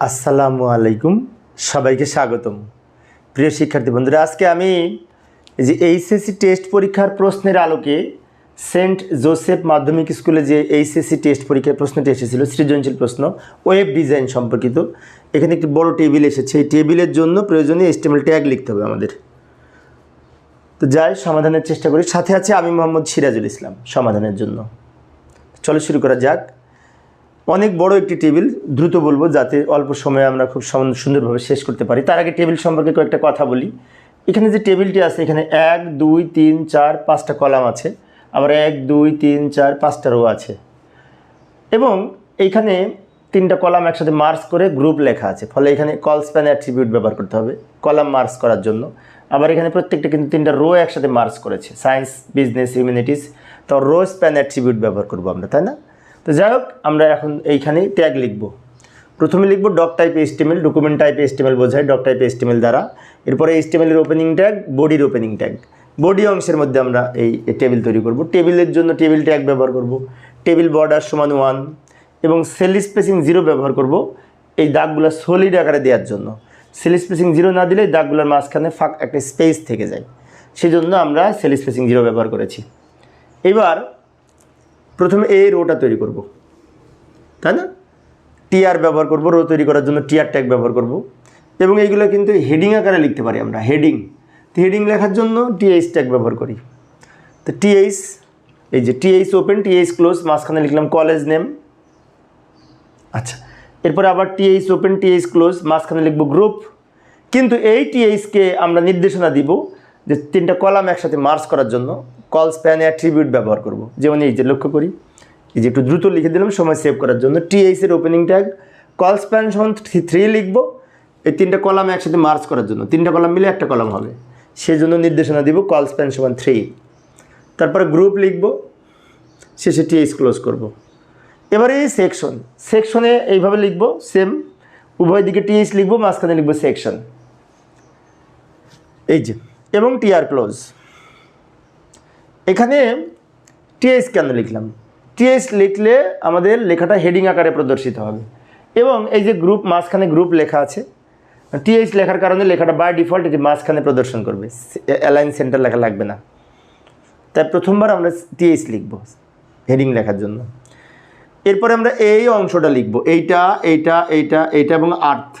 আসসালামু আলাইকুম। সবাইকে স্বাগতম। প্রিয় শিক্ষার্থী বন্ধুরা, আজকে আমি যে এইচএসসি টেস্ট পরীক্ষার প্রশ্নের আলোকে সেন্ট জোসেফ মাধ্যমিক স্কুলে যে এইচএসসি টেস্ট পরীক্ষার প্রশ্নটি এসেছিল, সৃজনশীল প্রশ্ন, ওয়েব ডিজাইন সম্পর্কিত। এখানে একটি বড় টেবিল এসেছে। এই টেবিলের জন্য প্রয়োজনীয় এস্টিমেল ট্যাগ লিখতে হবে আমাদের। তো যাই, সমাধানের চেষ্টা করি। সাথে আছে আমি মোহাম্মদ সিরাজুল ইসলাম সমাধানের জন্য। চলো শুরু করা যাক। অনেক বড় একটি টেবিল, দ্রুত বলব, যাতে অল্প সময়ে আমরা খুব সুন্দরভাবে শেষ করতে পারি। তার আগে টেবিল সম্পর্কে কয়েকটা কথা বলি। এখানে যে টেবিলটি আছে, এখানে এক, দুই, তিন, চার, পাঁচটা কলাম আছে। আবার এক, দুই, তিন, চার, পাঁচটা রো আছে। এবং এইখানে তিনটা কলাম একসাথে মার্চ করে গ্রুপ লেখা আছে। ফলে এখানে কল স্প্যান অ্যাট্রিবিউট ব্যবহার করতে হবে, কলাম মার্চ করার জন্য। আবার এখানে প্রত্যেকটা কিন্তু তিনটা রো একসাথে মার্চ করেছে। Science, business, humanities. তো রো স্প্যান অ্যাট্রিবিউট ব্যবহার করব আমরা, তাই না? তো যাই হোক, আমরা এখন এইখানে ট্যাগ লিখব। প্রথমে লিখব doctype HTML document type HTML বোঝায় ডক টাইপ এস্টিমেল দ্বারা। এরপরে এস্টিমেলের ওপেনিং ট্যাগ বডির ওপেনিং ট্যাগ বডি অংশের মধ্যে আমরা এই টেবিল তৈরি করব। টেবিলের জন্য টেবিল ট্যাগ ব্যবহার করব। টেবিল বর্ডার সমান ওয়ান এবং সেল স্পেসিং জিরো ব্যবহার করব এই দাগগুলো সলিড আকারে দেওয়ার জন্য। সেল স্পেসিং জিরো না দিলে দাগগুলোর মাঝখানে ফাঁক একটা স্পেস থেকে যায়। সেই জন্য আমরা সেল স্পেসিং জিরো ব্যবহার করেছি। এবার প্রথমে এই রোটা তৈরি করব। তাই না? টিআর ব্যবহার করব, রো তৈরি করার জন্য টিআর ট্যাগ ব্যবহার করব। এবং এইগুলো কিন্তু হেডিং আকারে লিখতে পারি আমরা, হেডিং। তো হেডিং লেখার জন্য টিএইচ ট্যাগ ব্যবহার করি। তো টিএইচ, এই যে টিএইচ ওপেন, টিএইচ ক্লোজ, মাঝখানে লিখলাম কলেজ নেম। আচ্ছা এরপরে আবার টিএইচ ওপেন, টিএইচ ক্লোজ, মাঝখানে লিখব গ্রুপ। কিন্তু এই টিএইচকে আমরা নির্দেশনা দিব যে তিনটা কলাম একসাথে মার্চ করার জন্য। কল স্প্যান অ্যাট্রিবিউট ব্যবহার করব। যেমন এই যে লক্ষ্য করি, এই যে একটু দ্রুত লিখে দিলাম, সময় সেভ করার জন্য টিএইচ এর ওপেনিং ট্যাগ কল স্প্যান সমান থ্রি লিখব। এই তিনটা কলাম একসাথে মার্চ করার জন্য, তিনটা কলাম মিলে একটা কলাম হবে। সেই জন্য নির্দেশনা দিব কল স্প্যান সমান থ্রি তারপরে গ্রুপ লিখব, শেষে টিএইচ ক্লোজ করব। এবারে এই সেকশন সেকশনে এইভাবে লিখব সেম উভয় দিকে টিএইচ লিখব, মাঝখানে লিখব সেকশন এই যে, এবং টিআর ক্লোজ এখানে টিএস কেন লিখলাম? টিএস লিখলে আমাদের লেখাটা হেডিং আকারে প্রদর্শিত হবে। এবং এই যে গ্রুপ মাঝখানে গ্রুপ লেখা আছে টিএইচ লেখার কারণে লেখাটা বাই ডিফল্ট এটি মাঝখানে প্রদর্শন করবে। অ্যালাইন সেন্টার লেখা লাগবে না। তাই প্রথমবার আমরা টিএইচ লিখব হেডিং লেখার জন্য। এরপরে আমরা এই অংশটা লিখব। এইটা এইটা এইটা এইটা এবং আর্থ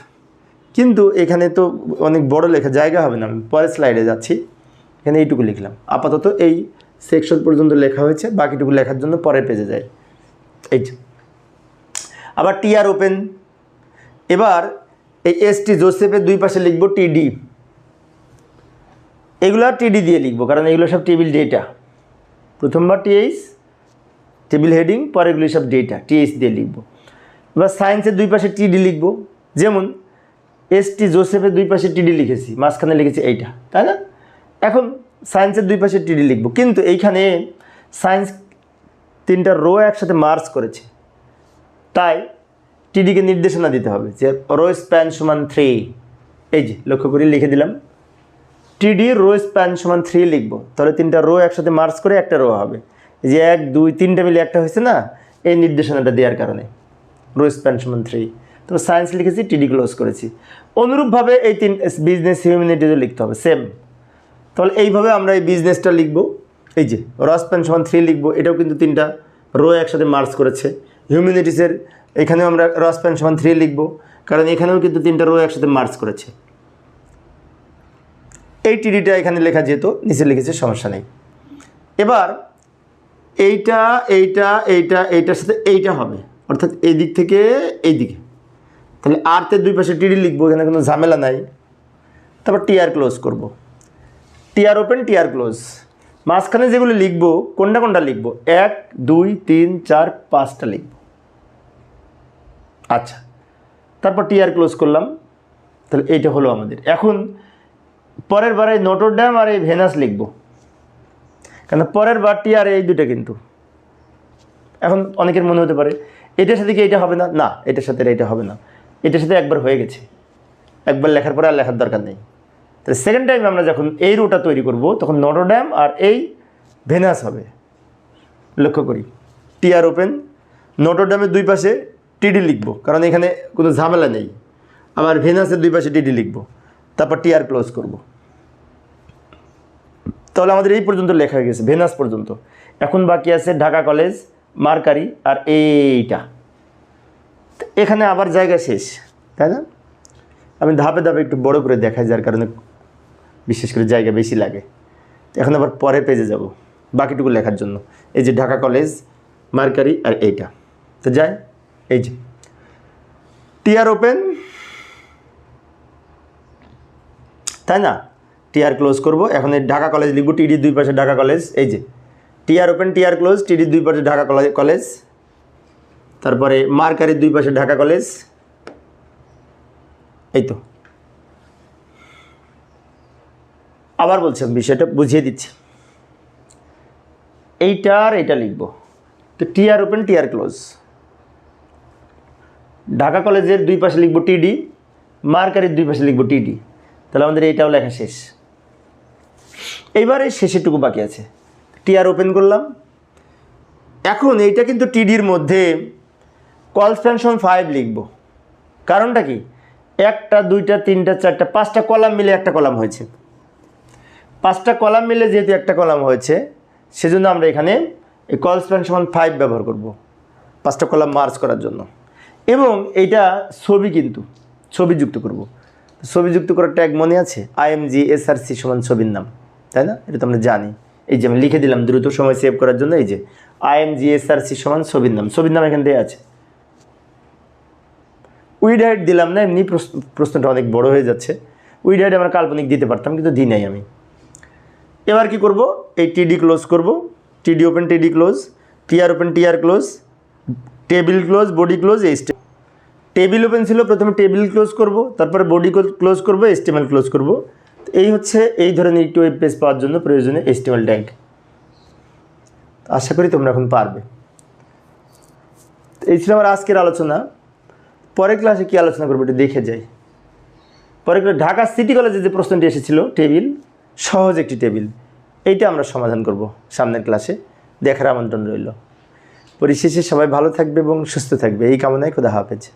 কিন্তু এখানে তো অনেক বড় লেখা জায়গা হবে না। আমি পরের স্লাইডে যাচ্ছি। এখানে এইটুকু লিখলাম। আপাতত এই সেকশন পর্যন্ত লেখা হয়েছে, বাকিটুকু লেখার জন্য পরের পেজে যায় এই। আবার টিআর ওপেন এবার এই এসটি জোসেফের দুই পাশে লিখব টিডি এগুলো টিডি দিয়ে লিখব, কারণ এগুলো সব টেবিল ডেটা প্রথমবার টিএইচ টেবিল হেডিং পরেগুলি সব ডেটা টিএইচ দিয়ে লিখব। এবার সায়েন্সের দুই পাশে টিডি লিখব। যেমন এসটি জোসেফের দুই পাশে টিডি লিখেছি, মাঝখানে লিখেছি এইটা, তাই না? এখন সায়েন্সের দুই পাশে টিডি লিখব। কিন্তু এইখানে সায়েন্স তিনটা রো একসাথে মার্চ করেছে। তাই টিডিকে নির্দেশনা দিতে হবে যে রো স্প্যান সমান থ্রি। এই যে, লক্ষ্য করে লিখে দিলাম। টিডি রো স্প্যান সমান থ্রি লিখব। তাহলে তিনটা রো একসাথে মার্চ করে একটা রো হবে। যে এক, দুই, তিনটা মিলে একটা হয়েছে না, এই নির্দেশনাটা দেওয়ার কারণে রো স্প্যান সমান থ্রি। তো সায়েন্স লিখেছি, টিডি ক্লোজ করেছি। অনুরূপভাবে এই তিন, বিজনেস হিউম্যানিটিজও লিখতে হবে, সেম। তাহলে এইভাবে আমরা এই বিজনেসটা লিখব। এই যে, রস প্যান সমান থ্রি লিখব। এটাও কিন্তু তিনটা রো একসাথে মার্চ করেছে। হিউম্যানিটিসের এখানেও আমরা রস প্যান সমান থ্রি লিখব। কারণ এখানেও কিন্তু তিনটা রো একসাথে মার্চ করেছে। এই টিডিটা এখানে লেখা যেত নিচে লিখেছে, সমস্যা নেই। এবার, এইটা এইটা এইটা, এইটার সাথে এইটা হবে। অর্থাৎ এই দিক থেকে এই দিকে তাহলে আর্থের দুই পাশে টিডি লিখব, এখানে কোনো ঝামেলা নাই। তারপর টিআর ক্লোজ করব। TR open TR close. মাঝখানে যেগুলো লিখব, কোনটা কোনটা লিখব? এক, দুই, তিন, চার, পাঁচটা লিখব। আচ্ছা তারপর টিআর ক্লোজ করলাম। তাহলে এইটা হলো আমাদের। এখন পরের বার এই নটর ড্যাম আর এই ভেনাস লিখব। কেন পরের বারটি আর এই দুটো কিন্তু। এখন অনেকের মনে হতে পারে, এটার সাথে কি এটা হবে না? না, এটার সাথে এটা হবে না। এটার সাথে একবার হয়ে গেছে। একবার লেখার পরে আর লেখার দরকার নেই। তাহলে সেকেন্ড টাইম আমরা যখন এই রোটা তৈরি করব, তখন নটর ড্যাম আর এই ভেনাস হবে। লক্ষ্য করি। টিআর ওপেন নটর ড্যামের দুই পাশে টিডি লিখব, কারণ এখানে কোনো ঝামেলা নেই। আবার ভেনাসের দুই পাশে টিডি লিখব, তারপর টিআর ক্লোজ করব। তাহলে আমাদের এই পর্যন্ত লেখা হয়ে গেছে ভেনাস পর্যন্ত। এখন বাকি আছে ঢাকা কলেজ, মার্কারি আর এইটা। এখানে আবার জায়গা শেষ, তাই না? আমি ধাপে ধাপে একটু বড় করে দেখাই, যার কারণে বিশেষ করে জায়গা বেশি লাগে। এখন আবার পরে পেজে যাব, বাকিটুকু লেখার জন্য। এই যে ঢাকা কলেজ মার্কারি আর এইটা। তো যাই, এই যে। টিআর ওপেন তাই না? টিআর ক্লোজ করব। এখন এই ঢাকা কলেজ লিখব টিডি দুই পাশে ঢাকা কলেজ এই যে। টিআর ওপেন টিআর ক্লোজ টিডি দুই পাশে ঢাকা কলে- কলেজ তারপরে মার্কারির দুই পাশে ঢাকা কলেজ এই তো। আবার বলছেন বিষয়টা বুঝিয়ে দিচ্ছি। এইটা আর এইটা লিখব। তো TR open TR close Dhaka কলেজের দুই পাশে লিখব টিডি মার্কারির দুই পাশে লিখব টিডি তাহলে আমাদের এইটাও লেখা শেষ। এইবারে শেষেরটুকু বাকি আছে। টিআর ওপেন করলাম। এখন এইটা কিন্তু টিডির মধ্যে কলস্পেনশন ফাইভ লিখব। কারণটা কি? একটা, দুইটা, তিনটা, চারটা, পাঁচটা কলাম মিলে একটা কলাম হয়েছে। পাঁচটা কলাম মিলে যেহেতু একটা কলাম হয়েছে, সেজন্য আমরা এখানে এই কলস্প্যান সমান ফাইভ ব্যবহার করব, পাঁচটা কলাম মার্চ করার জন্য। এবং এইটা ছবি কিন্তু, ছবি যুক্ত করব। ছবি যুক্ত করার ট্যাগ মনে আছে? আইএমজি এসআরসি সমান ছবির নাম, তাই না? এটা তো আমরা জানি। এই যে আমি লিখে দিলাম দ্রুত সময় সেভ করার জন্য, এই যে আইএমজি এসআরসি সমান ছবির নাম ছবির নাম এখান দেওয়া আছে। উইড হাইট দিলাম না, এমনি প্রশ্ন প্রশ্নটা অনেক বড় হয়ে যাচ্ছে। উইড হাইট আমরা কাল্পনিক দিতে পারতাম, কিন্তু দিই নাই আমি। এবার কি করব? এই টিডি ক্লোজ করব। TD open TD close TR open TR close table close body close এই টেবিল ওপেন ছিল, প্রথমে টেবিল ক্লোজ করব, তারপরে বডি ক্লোজ করব, এস্টিমেল ক্লোজ করব। এই হচ্ছে এই ধরনের একটু ওয়েব পেজ পাওয়ার জন্য প্রয়োজনীয় এস্টিমেল ট্যাগ আশা করি তোমরা এখন পারবে। এই ছিল আমার আজকের আলোচনা। পরের ক্লাসে কী আলোচনা করব একটু দেখে যাই। পরে ক্লাস- ঢাকা সিটি কলেজে যে প্রশ্নটি এসেছিল টেবিল সহজ একটি টেবিল। এইটা আমরা সমাধান করব সামনের ক্লাসে। দেখার আমন্ত্রণ রইল। পরিশেষে সবাই ভালো থাকবে এবং সুস্থ থাকবে। এই কামনায় খোদা হাফেজ।